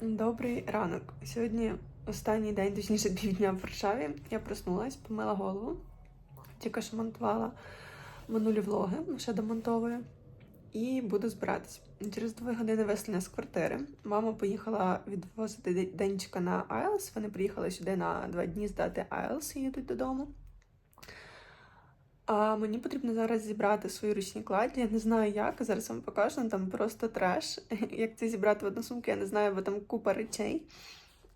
Добрий ранок. Сьогодні останній день, точніше півдня в Варшаві. Я проснулась, помила голову, тільки що монтувала минулі влоги, ще домонтовую. І буду збиратись. Через дві години виселення з квартири. Мама поїхала відвозити де- денчика на IELTS. Вони приїхали сюди на два дні здати IELTS і їдуть додому. А мені потрібно зараз зібрати свої ручні кладі. Я не знаю як. Зараз вам покажу. ну, Там просто треш. Як це зібрати в одну сумку, я не знаю, бо там купа речей.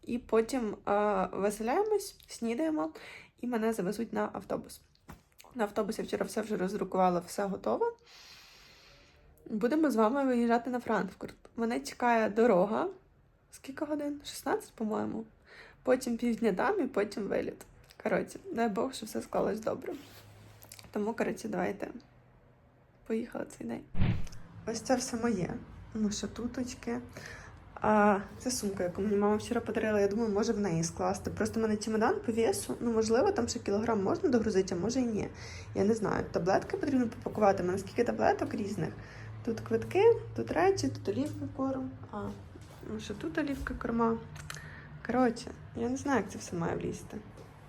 І потім а, веселяємось, снідаємо, і мене завезуть на автобус. На автобусі вчора все вже роздрукувала, все готово. Будемо з вами виїжджати на Франкфурт. Мене чекає дорога. Скільки годин? 16, по-моєму. Потім півдня там і потім виліт. Коротше, дай Бог, що все склалось добре. Тому, коротше, давайте поїхали цей день. Ось це все моє. Ну, що туточки. А, це сумка, яку мені мама вчора подарила. Я думаю, може в неї скласти. Просто в мене чемодан по весу. Ну, можливо, там ще кілограм можна догрузити, а може і ні. Я не знаю. Таблетки потрібно попакувати. У мене скільки таблеток різних. Тут квитки, тут речі, тут олівка корм. А, ну що тут олівка корма. Коротше, я не знаю, як це все має влізти.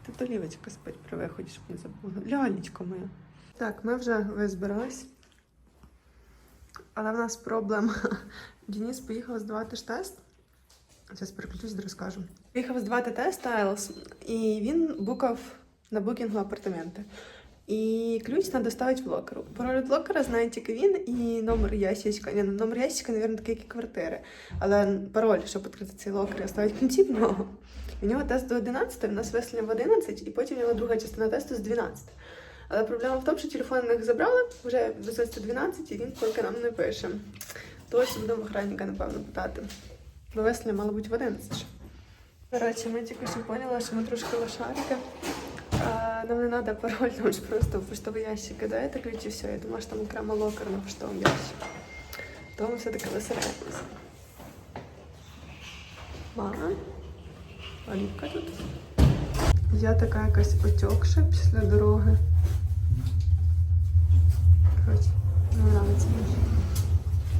Тут олівочка спить при виході, щоб не забула. Лялечко моя. Так, ми вже визбирались. Але в нас проблема. Дініс поїхав здавати ж тест. Зараз переключусь, розкажу. Поїхав здавати тест Айлс, і він букав на букінгу апартаменти. І ключ треба ставити в локеру. Пароль від локера знає тільки він і номер ящичка. Ні, номер ящичка, мабуть, такий, як і квартири. Але пароль, щоб відкрити цей локер, ставить ключі в нього. У нього тест до 11, в нас веселення в 11, і потім у нього друга частина тесту з 12. Але проблема в тому, що телефон в забрали, вже висоцька 12, і він поки нам не пише. То ось будемо охранника, напевно, питати. Бо веселення мало бути в 11. Коротше, ми тільки що поняли, що ми трошки лошарики. А, нам не треба пароль, тому що просто в поштовий ящик кидаєте ключ і все. Я думаю, що там окремо локер на поштовому ящику. Тому все-таки веселяємося. Мама. Олівка тут. Я така якась отекша після дороги. Коротше, не нравиться мені.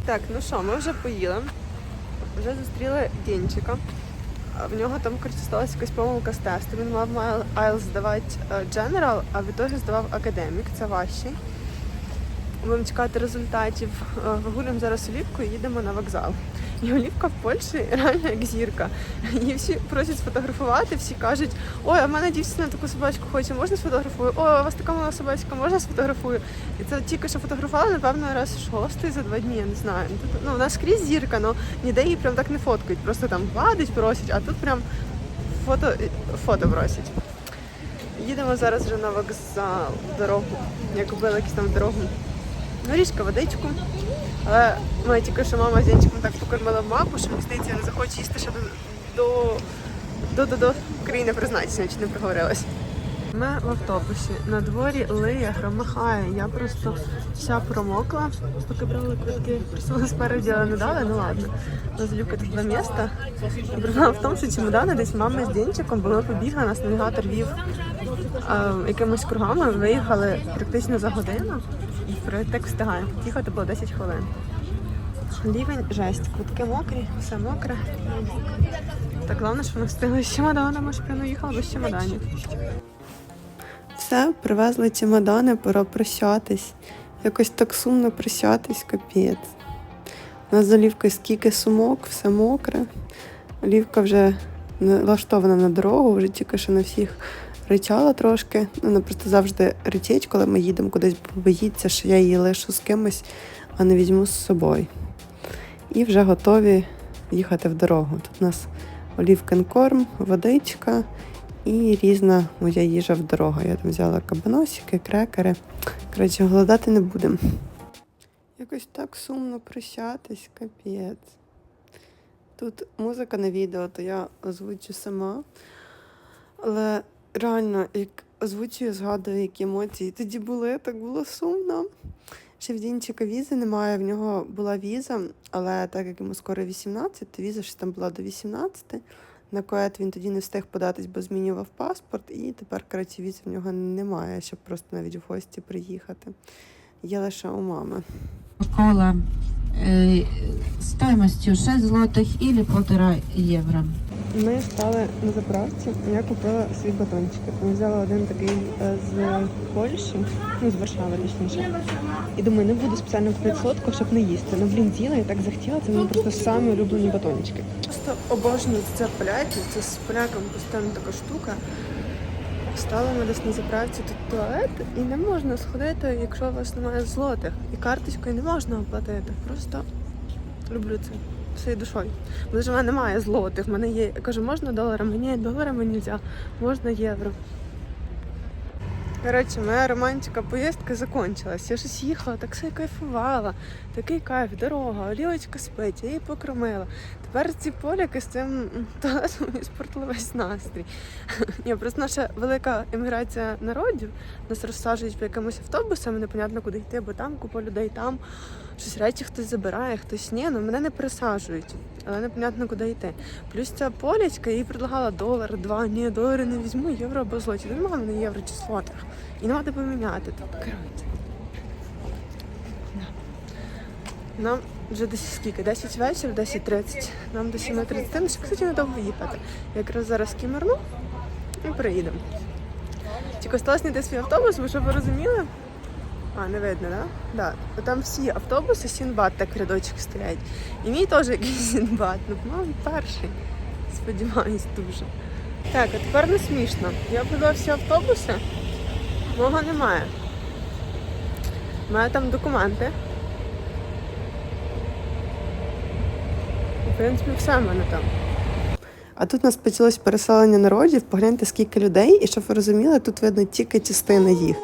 Так, ну що, ми вже поїли. Вже зустріли Денчика. В нього там коротше, сталася якась помилка з тесту. Він мав IELTS здавати е, General, а в ітогі здавав академік, це важчий. Будемо чекати результатів. Е, Вигулюємо зараз Олівку і їдемо на вокзал. І Олівка в Польщі реально як зірка. Її всі просять сфотографувати, всі кажуть, ой, а в мене дівчина таку собачку хоче, можна сфотографую? Ой, у вас така мала собачка, можна сфотографую? І це тільки що фотографували, напевно, раз шостий за два дні, я не знаю. Ну, Тут, ну, вона скрізь зірка, але ніде її прям так не фоткають. Просто там гладить, просять, а тут прям фото, фото просять. Їдемо зараз вже на вокзал, дорогу. Я купила якусь там дорогу. Горішка, водичку. Але ми тільки що мама з Янчиком так покормила мапу, що мені здається, не захоче їсти ще до, до, до, до, до країни призначення, чи не проговорилась. Ми в автобусі. На дворі лиє, громахає. Я просто вся промокла, поки брали квитки. Просила спереді, але не дали, ну ладно. У нас Люка тут два міста. Проблема в тому, що чемодани десь мами з Дінчиком, бо ми побігли, нас навігатор вів а, якимись кругами, виїхали практично за годину. І проєктик встигаємо. Їхати було 10 хвилин. Рівень жесть, квитки мокрі, все мокре. Так головне, що ми встигли з чемоданами, щоб я не їхала без чемоданів. Все, привезли чемодани, пора прощатись. Якось так сумно прощатись, капець. У нас з Олівкою скільки сумок, все мокре. Олівка вже налаштована на дорогу, вже тільки що на всіх ричала трошки. Ну, Вона просто завжди речить, коли ми їдемо кудись, бо боїться, що я її лишу з кимось, а не візьму з собою. І вже готові їхати в дорогу. Тут у нас олівкин корм, водичка і різна моя їжа в дорогу. Я там взяла кабаносики, крекери. Коротше, голодати не будемо. Якось так сумно прощатись, капець. Тут музика на відео, то я озвучу сама. Але реально, як озвучую, згадую, які емоції тоді були, так було сумно. Ще в Дінчика візи немає, в нього була віза, але так як йому скоро 18, то віза ще там була до 18. На коет він тоді не встиг податись, бо змінював паспорт, і тепер, коротше, віз в нього немає, щоб просто навіть в гості приїхати. Є лише у мами. Кола э, стоимостью 6 злотих или полтора евро. Ми стали на заправці, я купила свій батончик. Ми взяла один такий е, з Польщі, ну з Варшави точніше. І думаю, не буду спеціально купити солодкого, щоб не їсти. Ну блін, з'їла і так захотіла, це мої просто самі улюблені батончики. Просто обожнюю це поляки, це з поляками постійно така штука. Стали ми десь на заправці тут туалет, і не можна сходити, якщо у вас немає злотих. І карточкою не можна оплатити. Просто люблю це всією душою. Бо ж в мене немає злотих. В мене є. Я кажу, можна доларами? Ні, доларами не можна, можна євро. Коротше, моя романтика поїздка закінчилась. Я щось їхала, так все кайфувала. Такий кайф, дорога, олівочка спить, я її покромила. Тепер ці поляки з цим м, туалетом іспортили весь настрій. Ні, просто наша велика еміграція народів нас розсаджують по якимось автобусам, непонятно куди йти, бо там купа людей, там щось речі хтось забирає, хтось ні. Ну мене не пересаджують, але непонятно куди йти. Плюс ця полячка їй предлагала долар, два, ні, долари не візьму, євро або злоті. Ну, Нема в мене євро чи злотих. І нема де поміняти тут. Коротше. Нам вже десь скільки? 10 вечора, 10.30. Нам до 7.30. Ну, ще, кстати, недовго їхати. Якраз зараз кімерну і приїдемо. Тільки осталось знайти свій автобус, ви щоб ви розуміли. А, не видно? Да? Да. Там всі автобуси Сінбад так рядочок стоять. І мій теж якийсь Сінбад. Ну, по-моєму, перший. Сподіваюсь, дуже. Так, а тепер не смішно. Я подала всі автобуси, мого немає. У мене там документи. В принципі, все в мене там. А тут у нас почалось переселення народів. Погляньте, скільки людей, і щоб ви розуміли, тут видно тільки частина їх.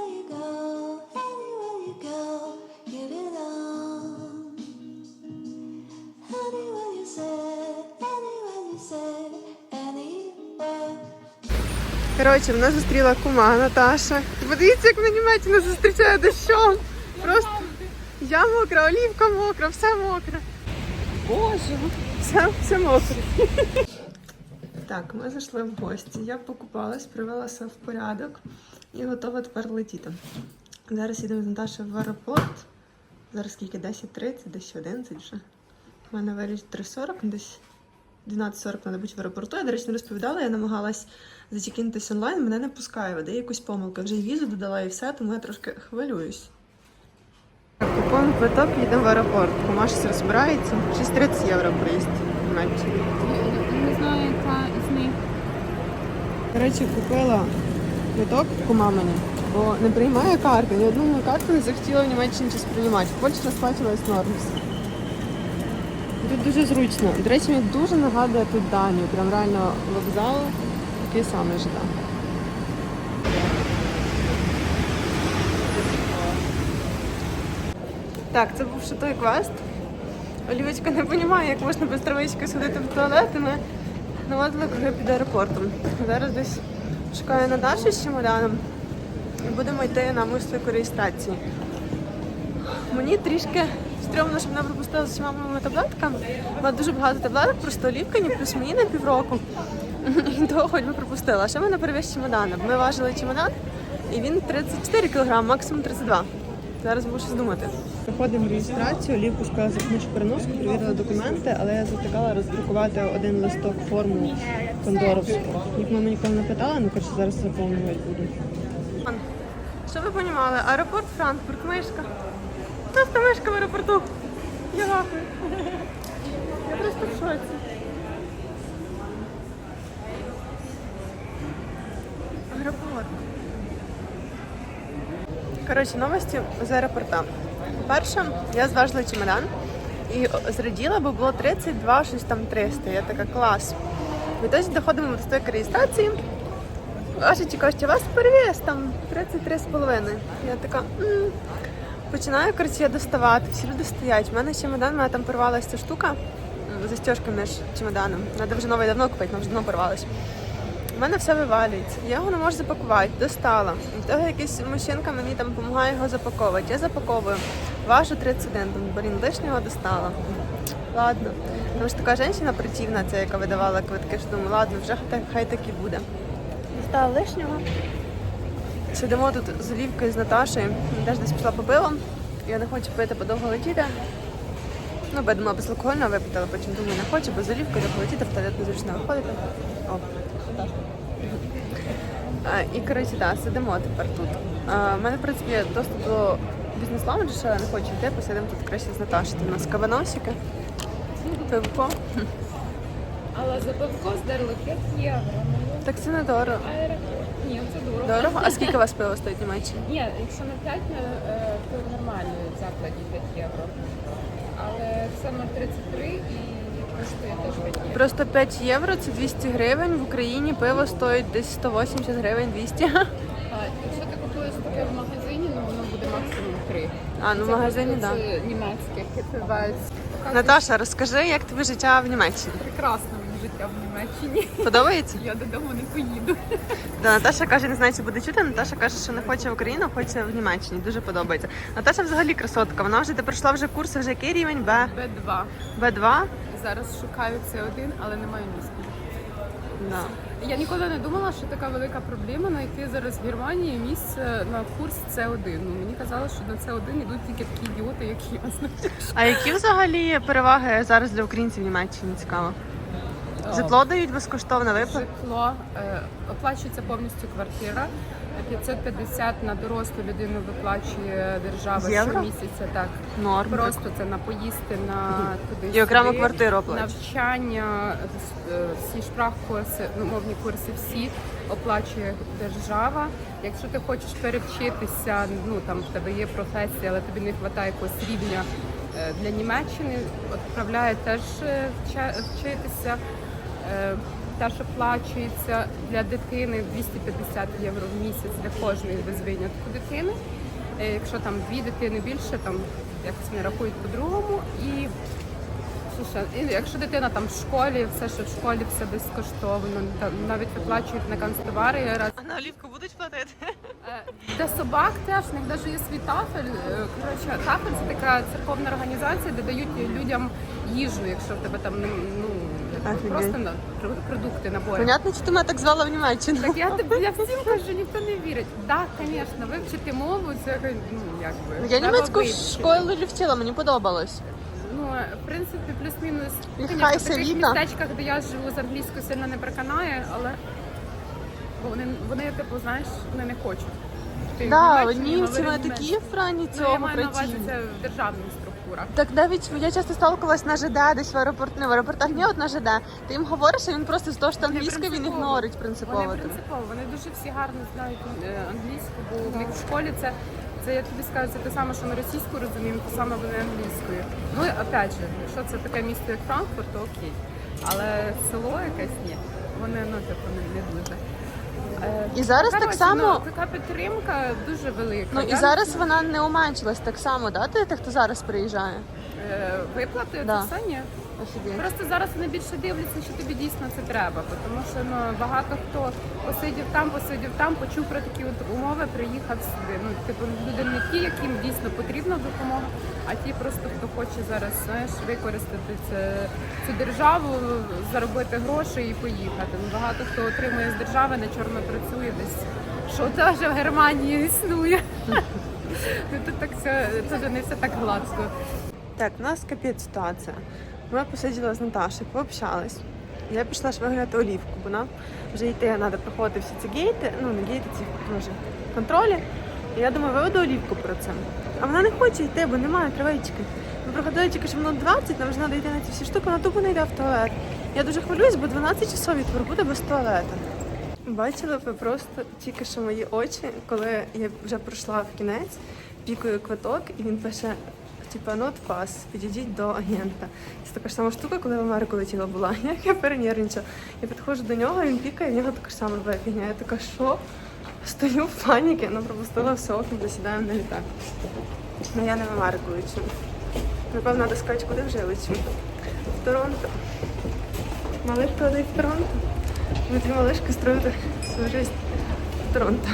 Коротше, мене зустріла кума Наташа. Подивіться, як на Німеччина зустрічає дощом. Просто я мокра, олівка мокра, все мокре. Боже, все, все мокре. Так, ми зайшли в гості. Я покупалась, привела все в порядок і готова тепер летіти. Зараз їдемо з Наташею в аеропорт. Зараз скільки? 10.30, десь 11 вже. У мене виліт 3.40, десь 12.40 треба бути в аеропорту. Я, до речі, не розповідала, я намагалась зачекінитись онлайн, мене не пускає, веде якусь помилку. Вже й візу додала і все, тому я трошки хвилююсь. Купуємо квиток, їдемо в аеропорт. Кума розбирається. 630 євро проїзд в Німеччині. Не знаю, яка з них. Коротше, купила квиток кума мені, бо не приймає карти. Ні одну карту не захотіла в Німеччині щось приймати. В Польщі розплачувалась нормус. Тут дуже зручно. До речі, мені дуже нагадує тут Данію. Прям реально вокзал такий самий життя. Так, це був ще квест. Олівочка не розуміє, як можна без травички сходити в туалет, і ми наводили круги під аеропортом. Зараз десь шукаю Наташу з чемоданом і будемо йти на мислику реєстрації. Мені трішки стрьомно, щоб мене пропустили з всіма моїми таблетками. Була дуже багато таблеток, просто олівкані, плюс мені на півроку. І того хоч би пропустила. А ще мене перевіз чемодана. Ми важили чемодан, і він 34 кг, максимум 32 Зараз буду щось думати. Проходимо реєстрацію, Олівку сказала за книжку переноску, перевірила документи, але я затикала роздрукувати один листок форму кондоровську. Їх мама ніколи не питала, ну коротше зараз заповнювати буду. Що ви розуміли? Аеропорт Франкфурт, мишка. Просто мишка в аеропорту. Я вахую. Я просто в шоці. Аеропорт. Коротше, новості з аеропорта. Перше, я зважила чемодан і зраділа, бо було 32, щось там 300. Я така клас. Відтоді доходимо до стойки реєстрації. Кажуть, кажуть, у вас перевіз там 33,5. Я така. м Починаю коротше, я доставати, всі люди стоять. У мене чемодан, у мене там порвалася ця штука, м, застіжка між чемоданом. Треба вже новий давно купити, вона вже давно порвалась. У мене все вивалюється. Я його не можу запакувати, достала. І того якийсь мужчинка мені там допомагає його запаковувати. Я запаковую. Важу 31, думаю, блін, лишнього достала. Ладно. Тому що така жінка противна, ця, яка видавала квитки, що думаю, ладно, вже хай, так і буде. Достала лишнього. Сидимо тут з Олівкою, з Наташею. Теж десь пішла по пиво. Я не хочу пити, бо довго летіти. Ну, бо я думала безалкогольного випити, але потім думаю, не хочу, бо з олівкою довго в туалет незручно виходити. О, а, і коротше, так, сидимо тепер тут. У мене, в принципі, доступ до бізнес-лаунджу, ще не хочу йти, посидимо тут краще з Наташою. У нас каваносики, пивко. Але за пивко здерли 5 євро. Так це не дорого. Ні, це дорого. Дорого? А скільки у вас пиво стоїть в Німеччині? Ні, якщо на 5, е, то в нормальній закладі 5 євро. Але це 0,33 і коштує теж 5 євро. Просто 5 євро це 200 гривень. В Україні пиво стоїть десь 180 гривень 200. А якщо ти купуєш таке в магазині, ну воно буде максимум 3. А, ну в магазині, так. Це німецьке, яке називається. Наташа, розкажи, як тобі життя в Німеччині? Прекрасно мені життя в Німеччині. Подобається? Я додому не поїду. Да, Наташа каже, не знаю, чи буде чути. Наташа каже, що не хоче в Україну, хоче в Німеччині. Дуже подобається. Наташа взагалі красотка. Вона вже ти пройшла вже курси, вже який рівень? Б, Б2. Б2. Зараз шукаю це один, але немає місця. Да. Я ніколи не думала, що така велика проблема знайти зараз в Германії місце на курс С1. Ну мені казали, що на С1 йдуть тільки такі ідіоти, як я. А які взагалі переваги зараз для українців в Німеччині? Цікаво. Житло дають безкоштовно виплат. Житло е, оплачується повністю квартира. 550 на дорослу людину виплачує держава Євро? щомісяця. Так Норм. просто це на поїсти на туди І окремо квартиру оплачує. навчання, е, всі шпрах-курси, ну, мовні курси всі оплачує держава. Якщо ти хочеш перевчитися, ну там в тебе є професія, але тобі не вистачає якогось рівня е, для Німеччини, відправляє теж е, вчитися. Е, Теж оплачується для дитини 250 євро в місяць для кожної без винятку дитини. Е, Якщо там дві дитини більше, там якось не рахують по-другому. І? І якщо дитина там в школі, все, що в школі, все безкоштовно, навіть виплачують на канцтовари раз. А на олівку будуть платити? Е, Для собак теж в них навіть є свій тафель. Е, Коротше, тафель це така церковна організація, де дають людям їжу, якщо в тебе там ну Офігеть. просто на продукти набори. Понятно, що ти мене так звала в Німеччину. Так я тобі я всім кажу, ніхто не вірить. Так, звісно, вивчити мову це ну якби Я німецьку школу вчила, мені подобалось. Ну, в принципі, плюс-мінус. Конечно, в таких містечках, де я живу з англійською, сильно не переконає, але бо вони, вони, типу, знаєш, вони не хочуть. Ти Да, німці вони такі в рані Ну, я маю на увазі це в державних структурах. Так навіть я часто сталкувалась на ЖД, десь в аеропорт, не в аеропортах, ні, от на ЖД. Ти їм говориш, а він просто з того, що ти англійською, він принципово. ігнорить принципово. Вони принципово, вони дуже всі гарно знають е, англійську, бо в них в школі це, це я тобі скажу, це те саме, що ми російську розуміємо, те саме вони англійською. Ну і опять же, якщо це таке місто, як Франкфурт, то окей. Але село якесь ні, вони ну типу не, не дуже. Е, І зараз так само- ну, така підтримка дуже велика. Ну і зараз вона не уменшилась так само, да? Ти тих, хто зараз приїжджає? е, виплати Да. це все ні. Просто зараз вони більше дивляться, що тобі дійсно це треба, тому що ну багато хто посидів там, посидів там, почув про такі от умови, приїхав сюди. Ну типу люди не ті, яким дійсно потрібна допомога, а ті просто хто хоче зараз знаєш використати це цю державу, заробити гроші і поїхати. Ну багато хто отримує з держави, на чорно працює десь. Що теж в Германії існує. Ну, Тут так все тут не все так гладко. Так, у нас капець ситуація. Ми посиділи з Наташею, пообщались. Я пішла ж вигляти олівку, бо нам вже йти треба проходити всі ці гейти, ну не гейти, ці може, контролі. І я думаю, виведу олівку про це. А вона не хоче йти, бо немає травички. Ми проходили тільки що воно 20, нам вже треба йти на ці всі штуки, вона тупо не йде в туалет. Я дуже хвилююсь, бо 12 часов відтвор буде без туалету. Бачили ви просто тільки що мої очі, коли я вже пройшла в кінець, пікаю квиток, і він пише. Типа not pass, підійдіть до агента. Це така ж сама штука, коли в Америку летіла була. Як я перенервничала. Я підходжу до нього, він пікає, в нього така ж сама фігня. Я така, що? Стою в паніки, ну пропустила все окно, досідаємо на літак. Ну я не в Америку лечу. Напевно, треба сказати, куди вже лечу. В Торонто. Малишка летить в Торонто. Ми дві малишки строїли свою життя в Торонто.